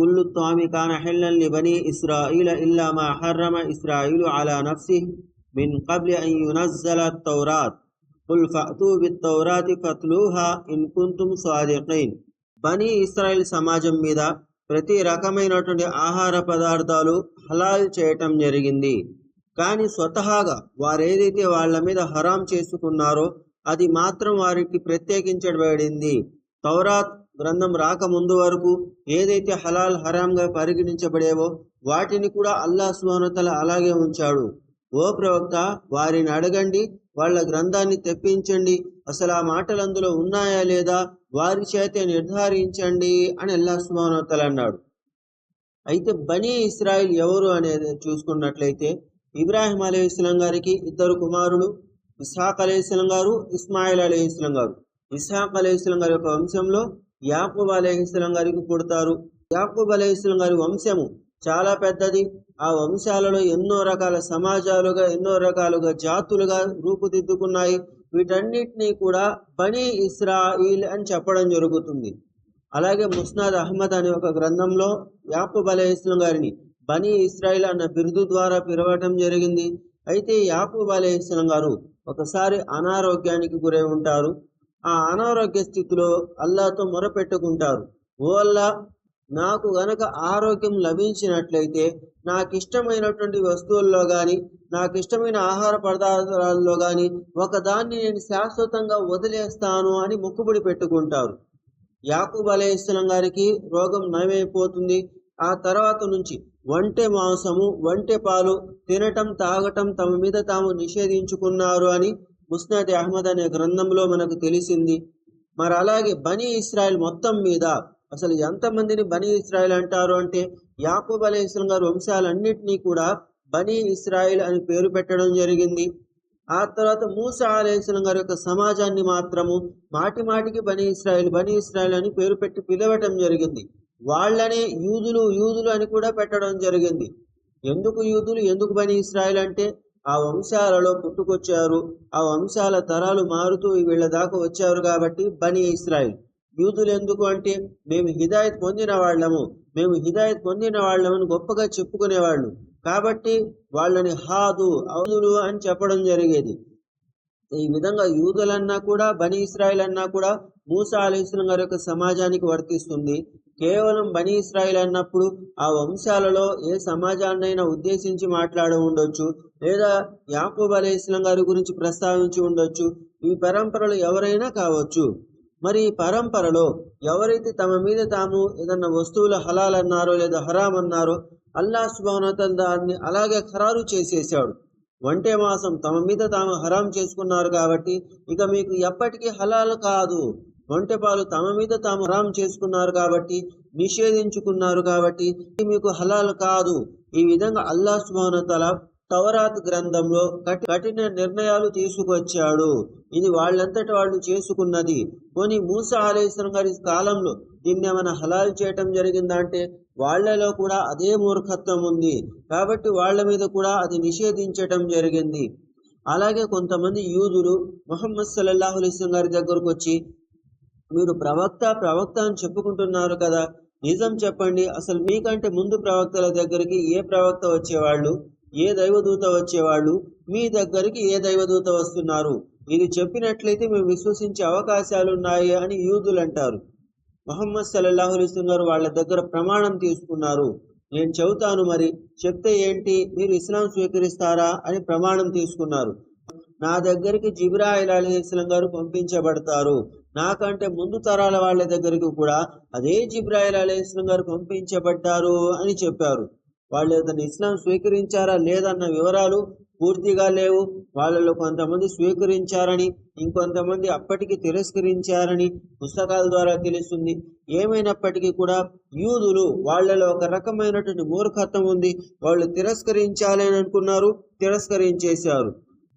كل الطعام كان حلا لبني إسرائيل إلا ما حرم إسرائيل على نفسه من قبل أن ينزل التوراة قل فأتوا بالتوراة فاتلوها إن كنتم صادقين బనీ Israel సమాజం మీద ప్రతి రకమైనటువంటి ఆహార పదార్థాలు హలాల్ చేయటం జరిగింది కానీ స్వతహాగా వారు ఏదైతే వాళ్ళ మీద హరాం చేసుకున్నారో అది మాత్రం వారికి ప్రత్యేకించబడింది తౌరాత్ గ్రంథం రాక ముందు వరకు ఏదైతే హలాల్ హరాంగా పరిగణించబడేవో వాటిని కూడా అల్లా సుమానతల అలాగే ఉంచాడు. ఓ ప్రవక్త వారిని అడగండి వాళ్ళ గ్రంథాన్ని తెప్పించండి అసలు ఆ మాటలు అందులో ఉన్నాయా లేదా వారి చేత నిర్ధారించండి అని అల్లా సుహానతల అన్నాడు. అయితే బనీ ఇస్రాయిల్ ఎవరు అనేది చూసుకున్నట్లయితే ఇబ్రాహిం అలీ ఇస్లాం గారికి ఇద్దరు కుమారులు ఇస్హాక్ అలీ ఇస్లాం గారు ఇస్మాయిల్ అలీ ఇస్లాం గారు. ఇస్హాక్ అలీ ఇస్లాం గారి యొక్క వంశంలో యాకూబ్ అలీ గారికి పుడతారు. యాకూబ్ అలీ గారి వంశము చాలా పెద్దది. ఆ వంశాలలో ఎన్నో రకాల సమాజాలుగా ఎన్నో రకాలుగా జాతులుగా రూపుదిద్దుకున్నాయి. వీటన్నిటినీ కూడా బనీ ఇస్రాయిల్ అని చెప్పడం జరుగుతుంది. అలాగే ముస్నాద్ అహ్మద్ అనే ఒక గ్రంథంలో యాకూబ్ అలీ గారిని బనీ ఇస్రాయిల్ అన్న బిరుదు ద్వారా పిలవటం జరిగింది. అయితే యాకూబ్ అలీ గారు ఒకసారి అనారోగ్యానికి గురై ఉంటారు. ఆ అనారోగ్య స్థితిలో అల్లాతో మొరపెట్టుకుంటారు. ఓ అల్లా నాకు గనక ఆరోగ్యం లభించినట్లయితే నాకు ఇష్టమైనటువంటి వస్తువుల్లో కానీ నాకు ఇష్టమైన ఆహార పదార్థాలలో కానీ ఒకదాన్ని నేను శాశ్వతంగా వదిలేస్తాను అని మొక్కుబడి పెట్టుకుంటారు. యాకూబ్ అలహిస్లం గారికి రోగం నయమైపోతుంది. ఆ తర్వాత నుంచి వంటె మాంసము వంటె పాలు తినటం తాగటం తమ మీద తాము నిషేధించుకున్నారు అని ముస్నాద్ అహ్మద్ అనే గ్రంథంలో మనకు తెలిసింది. మరి అలాగే బనీ ఇస్రాయల్ మొత్తం మీద అసలు ఎంతమందిని బనీ ఇస్రాయల్ అంటారు అంటే యాకూబ్ అలైహిస్సలాం గారి వంశాలన్నింటినీ కూడా బనీ ఇస్రాయిల్ అని పేరు పెట్టడం జరిగింది. ఆ తర్వాత మూసా అలైహిస్సలాం గారి యొక్క సమాజాన్ని మాత్రము మాటి మాటికి బనీ ఇస్రాయిల్ బనీ ఇస్రాయిల్ అని పేరు పెట్టి పిలవటం జరిగింది. వాళ్ళనే యూదులు యూదులు అని కూడా పెట్టడం జరిగింది. ఎందుకు యూదులు ఎందుకు బనీ ఇస్రాయిల్ అంటే ఆ వంశాలలో పుట్టుకొచ్చారు. ఆ వంశాల తరాలు మారుతూ వీళ్ళ దాకా వచ్చారు కాబట్టి బనీ ఇస్రాయిల్. యూదులు ఎందుకు అంటే మేము హిదాయత్ పొందిన వాళ్ళము. మేము హిదాయత్ పొందిన వాళ్ళమని గొప్పగా చెప్పుకునేవాళ్ళు. కాబట్టి వాళ్ళని హాదు అవుదులు అని చెప్పడం జరిగేది. ఈ విధంగా యూదులన్నా కూడా బనీ ఇస్రాయిల్ అన్నా కూడా మూసా అలీస్లం గారి యొక్క సమాజానికి వర్తిస్తుంది. కేవలం బనీ ఇస్రాయిల్ అన్నప్పుడు ఆ వంశాలలో ఏ సమాజాన్నైనా ఉద్దేశించి మాట్లాడి ఉండొచ్చు లేదా యాకూబ్ అలీ ఇస్లాం గారి గురించి ప్రస్తావించి ఉండొచ్చు. ఈ పరంపరలు ఎవరైనా కావచ్చు. మరి ఈ పరంపరలో ఎవరైతే తమ మీద తాము ఏదన్నా వస్తువులు హలాల్ అన్నారో లేదా హరాం అన్నారో అల్లా సుబానతల్ దాన్ని అలాగే ఖరారు చేసేసాడు. వంటే మాసం తమ మీద తాము హరాం చేసుకున్నారు కాబట్టి ఇక మీకు ఎప్పటికీ హలాల్ కాదు. ఒంటెపాలు తమ మీద తాము హరాం చేసుకున్నారు కాబట్టి నిషేధించుకున్నారు కాబట్టి మీకు హలాల్ కాదు. ఈ విధంగా అల్లా సుమానతల తవరాత్ గ్రంథంలో కఠి- కఠిన నిర్ణయాలు తీసుకొచ్చాడు. ఇది వాళ్ళంతటి వాళ్ళు చేసుకున్నది. పోనీ మూసా ఆలేశ్వరం గారి కాలంలో దీన్ని ఏమైనా హలాల్ చేయటం జరిగిందంటే వాళ్ళలో వాళ్ళలో కూడా అదే మూర్ఖత్వం ఉంది. కాబట్టి వాళ్ళ మీద కూడా అది నిషేధించటం జరిగింది. అలాగే కొంతమంది యూదులు మొహమ్మద్ సల్లల్లాహు గారి దగ్గరకు వచ్చి మీరు ప్రవక్త ప్రవక్త అని చెప్పుకుంటున్నారు కదా. నిజం చెప్పండి. అసలు మీకంటే ముందు ప్రవక్తల దగ్గరికి ఏ ప్రవక్త వచ్చేవాళ్ళు? ఏ దైవదూత వచ్చేవాళ్ళు? మీ దగ్గరికి ఏ దైవదూత వస్తున్నారు? ఇది చెప్పినట్లయితే మేము విశ్వసించే అవకాశాలు ఉన్నాయి అని యూదులు అంటారు మొహమ్మద్ సల్లల్లాహు గారు వాళ్ళ దగ్గర ప్రమాణం తీసుకున్నారు. నేను చెబుతాను మరి చెప్తే ఏంటి? మీరు ఇస్లాం స్వీకరిస్తారా అని ప్రమాణం తీసుకున్నారు. నా దగ్గరికి జిబ్రాయిల్ అలీస్లం గారు పంపించబడతారు. నాకంటే ముందు తరాల వాళ్ళ దగ్గరికి కూడా అదే జిబ్రాయిల్ అలీస్లం గారు పంపించబడ్డారు అని చెప్పారు. వాళ్ళు అతను ఇస్లాం స్వీకరించారా లేదన్న వివరాలు పూర్తిగా లేవు. వాళ్ళలో కొంతమంది స్వీకరించారని ఇంకొంతమంది అప్పటికి తిరస్కరించారని పుస్తకాల ద్వారా తెలుస్తుంది. ఏమైనప్పటికీ కూడా యూదులు వాళ్ళలో ఒక రకమైనటువంటి మూర్ఖత్వం ఉంది. వాళ్ళు తిరస్కరించాలని అనుకున్నారు తిరస్కరించేశారు.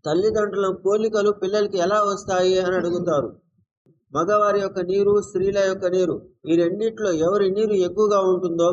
తల్లిదండ్రుల పోలికలు పిల్లలకి ఎలా వస్తాయి అని అడుగుతారు. మగవారి యొక్క నీరు స్త్రీల యొక్క నీరు ఈ రెండిట్లో ఎవరి నీరు ఎక్కువగా ఉంటుందో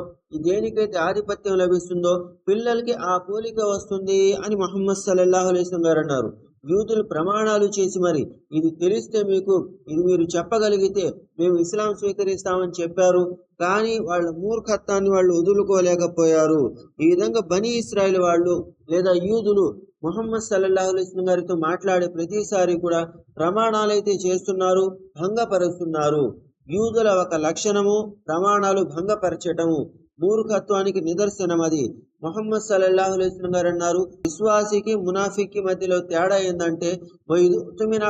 దేనికైతే ఆధిపత్యం లభిస్తుందో పిల్లలకి ఆ పోలిక వస్తుంది అని మహమ్మద్ సల్లల్లాహు అలైస్లం గారు అన్నారు. యూదులు ప్రమాణాలు చేసి మరి ఇది తెలిస్తే మీకు ఇది మీరు చెప్పగలిగితే మేము ఇస్లాం స్వీకరిస్తామని చెప్పారు. కానీ వాళ్ళ మూర్ఖత్వాన్ని వాళ్ళు వదులుకోలేకపోయారు. ఈ విధంగా బనీ ఇస్రాయిల్ వాళ్ళు లేదా యూదులు ముహమ్మద్ సల్లల్లాహు అలైస్లం గారితో మాట్లాడే ప్రతిసారి కూడా ప్రమాణాలైతే చేస్తున్నారు భంగపరుస్తున్నారు. యూదుల ఒక లక్షణము ప్రమాణాలు భంగపరచటము మూర్ఖత్వానికి నిదర్శనం అది. మొహమ్మద్ సల్లల్లాహు అలైస్లం గారు అన్నారు విశ్వాసికి మునాఫిక్కి మధ్యలో తేడా ఏంటంటే తుమిన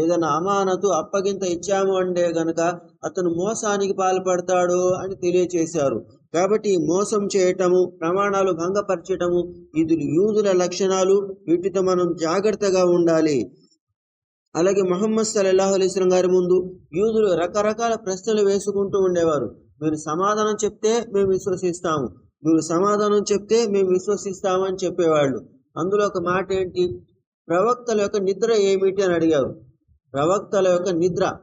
ఏదైనా అమానతు అప్పగింత ఇచ్చాము అంటే గనక అతను మోసానికి పాల్పడతాడు అని తెలియచేశారు. కాబట్టి మోసం చేయటము ప్రమాణాలు భంగపరచటము ఇది యూదుల లక్షణాలు వీటితో మనం జాగ్రత్తగా ఉండాలి. అలాగే మొహమ్మద్ సల్లాహు అలీస్లం గారి ముందు యూదులు రకరకాల ప్రశ్నలు వేసుకుంటూ ఉండేవారు. మీరు సమాధానం చెప్తే మేము విశ్వసిస్తాము. మీరు సమాధానం చెప్తే మేము విశ్వసిస్తామని చెప్పేవాళ్ళు. అందులో ఒక మాట ఏంటి? ప్రవక్తల యొక్క నిద్ర ఏమిటి అని అడిగారు. ప్రవక్తల యొక్క నిద్ర.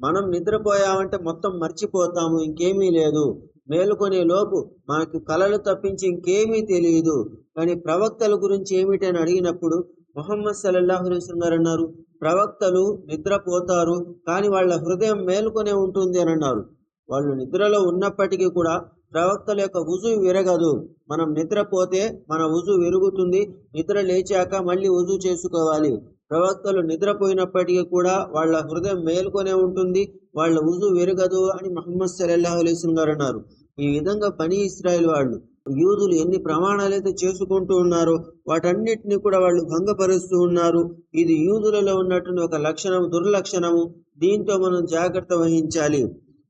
మనం నిద్రపోయామంటే మొత్తం మర్చిపోతాము ఇంకేమీ లేదు. మేలుకొనే లోపు మనకు కళలు తప్పించి ఇంకేమీ తెలియదు. కానీ ప్రవక్తల గురించి ఏమిటి అని అడిగినప్పుడు మొహమ్మద్ సల్లల్లాహు గారు అన్నారు ప్రవక్తలు నిద్రపోతారు కానీ వాళ్ళ హృదయం మేలుకొనే ఉంటుంది అని అన్నారు. వాళ్ళు నిద్రలో ఉన్నప్పటికీ కూడా ప్రవక్తల యొక్క ఉజు విరగదు. మనం నిద్రపోతే మన ఉజు విరుగుతుంది నిద్ర లేచాక మళ్ళీ ఉజు చేసుకోవాలి. ప్రవక్తలు నిద్రపోయినప్పటికీ కూడా వాళ్ళ హృదయం మేలుకొనే ఉంటుంది వాళ్ళ ఉజు వెరగదు అని మహమ్మద్ సలల్లాహు అలైస్లం గారు అన్నారు. ఈ విధంగా పని ఇస్రాయల్ వాళ్ళు యూదులు ఎన్ని ప్రమాణాలైతే చేసుకుంటూ ఉన్నారో వాటన్నిటిని కూడా వాళ్ళు భంగపరుస్తూ ఉన్నారు. ఇది యూదులలో ఉన్నటువంటి ఒక లక్షణం దుర్లక్షణము. దీంతో మనం జాగ్రత్త వహించాలి.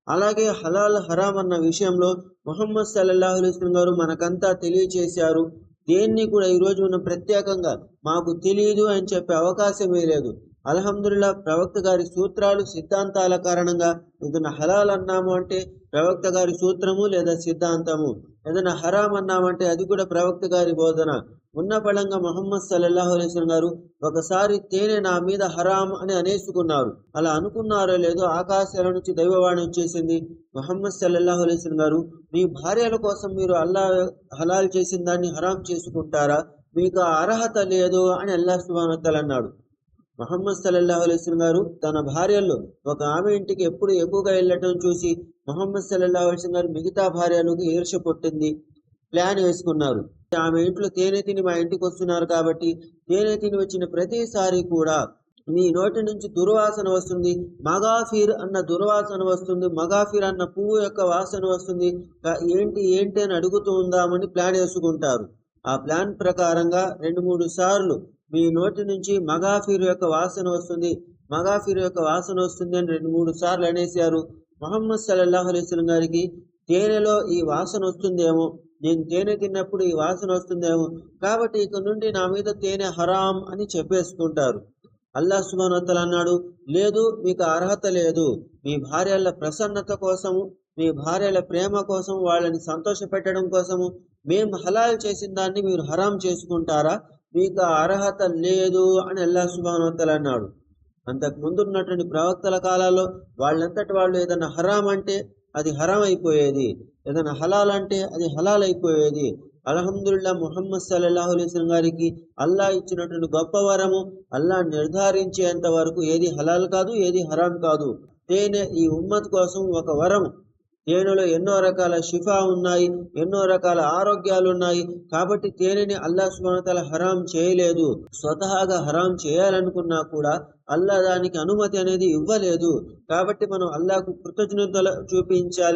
అలాగే హలాల్ హరామ్ అన్న విషయంలో మొహమ్మద్ సల్లల్లాహు అలైస్లం గారు మనకంతా తెలియచేశారు. దేన్ని కూడా ఈరోజు మనం ప్రత్యేకంగా మాకు తెలియదు అని చెప్పే అవకాశమే లేదు. అల్హమ్దుల్లా ప్రవక్త గారి సూత్రాలు సిద్ధాంతాల కారణంగా ఏదైనా హలాల్ అన్నాము అంటే ప్రవక్త గారి సూత్రము లేదా సిద్ధాంతము. ఏదైనా హరాం అన్నామంటే అది కూడా ప్రవక్త గారి బోధన. ఉన్న పళంగా మొహమ్మద్ సల్లల్లాహు అలైస్లం గారు ఒకసారి తేనె నా మీద హరాం అని అనేసుకున్నారు. అలా అనుకున్నారో లేదో ఆకాశాల నుంచి దైవవాణి వచ్చేసింది మొహమ్మద్ సల్లల్లాహు అలైస్లం గారు. మీ భార్యల కోసం మీరు అల్లా హలాల్ చేసిన దాన్ని హరాం చేసుకుంటారా? మీకు అర్హత లేదు అని అల్లా సుబానతల్ అన్నాడు. మహమ్మద్ సల్లల్లాహు అలైస్లం గారు తన భార్యల్లో ఒక ఆమె ఇంటికి ఎప్పుడు ఎక్కువగా వెళ్ళటం చూసి మహమ్మద్ సల్లల్లాహు అలైస్లం గారు మిగతా భార్యలకు ఈర్ష పుట్టింది. ప్లాన్ వేసుకున్నారు. ఆమె ఇంట్లో తేనె తిని మా ఇంటికి వస్తున్నారు కాబట్టి తేనె తిని వచ్చిన ప్రతిసారి కూడా మీ నోటి నుంచి దుర్వాసన వస్తుంది. మగాఫీర్ అన్న దుర్వాసన వస్తుంది. మగాఫీర్ అన్న పువ్వు యొక్క వాసన వస్తుంది. ఏంటి ఏంటి అని అడుగుతూ ఉందామని ప్లాన్ వేసుకుంటారు. ఆ ప్లాన్ ప్రకారంగా రెండు మూడు సార్లు మీ నోటి నుంచి మగాఫీర్ యొక్క వాసన వస్తుంది. మగాఫీర్ యొక్క వాసన వస్తుంది అని రెండు మూడు సార్లు అనేసారు మొహమ్మద్ సల్లాహు అలైస్లం గారికి తేనెలో ఈ వాసన వస్తుందేమో? నేను తేనె తిన్నప్పుడు ఈ వాసన వస్తుందేమో? కాబట్టి ఇక నుండి నా మీద తేనె హరాం అని చెప్పేసుకుంటారు. అల్లా సుబానోత్తలు అన్నాడు లేదు మీకు అర్హత లేదు. మీ భార్యల ప్రసన్నత కోసము మీ భార్యల ప్రేమ కోసం వాళ్ళని సంతోష పెట్టడం కోసము మేము హలాల్ చేసిన దాన్ని మీరు హరాం చేసుకుంటారా? మీకు అర్హత లేదు అని అల్లా సుబానోత్తలు అన్నాడు. అంతకు ముందున్నటువంటి ప్రవక్తల కాలాల్లో వాళ్ళంతటి వాళ్ళు ఏదైనా హరాం అంటే అది హరాం అయిపోయేది. ఏదైనా హలాల్ అంటే అది హలాల్ అయిపోయేది. అల్హమ్దుల్లా ముహమ్మద్ సల్లాహు అలైస్లం గారికి అల్లా ఇచ్చినటువంటి గొప్ప వరము అల్లా నిర్ధారించేంత వరకు ఏది హలాల్ కాదు ఏది హరాం కాదు. తేనె ఈ ఉమ్మత్ కోసం ఒక వరం తేనెలో ఎన్నో రకాల షిఫా ఉన్నాయి ఎన్నో రకాల ఆరోగ్యాలు ఉన్నాయి కాబట్టి తేనెని అల్లా సుమతల హరాం చేయలేదు. స్వతహాగా హరాం చేయాలనుకున్నా కూడా అల్లా దానికి అనుమతి అనేది ఇవ్వలేదు. కాబట్టి మనం అల్లాకు కృతజ్ఞతలు చూపించాలి.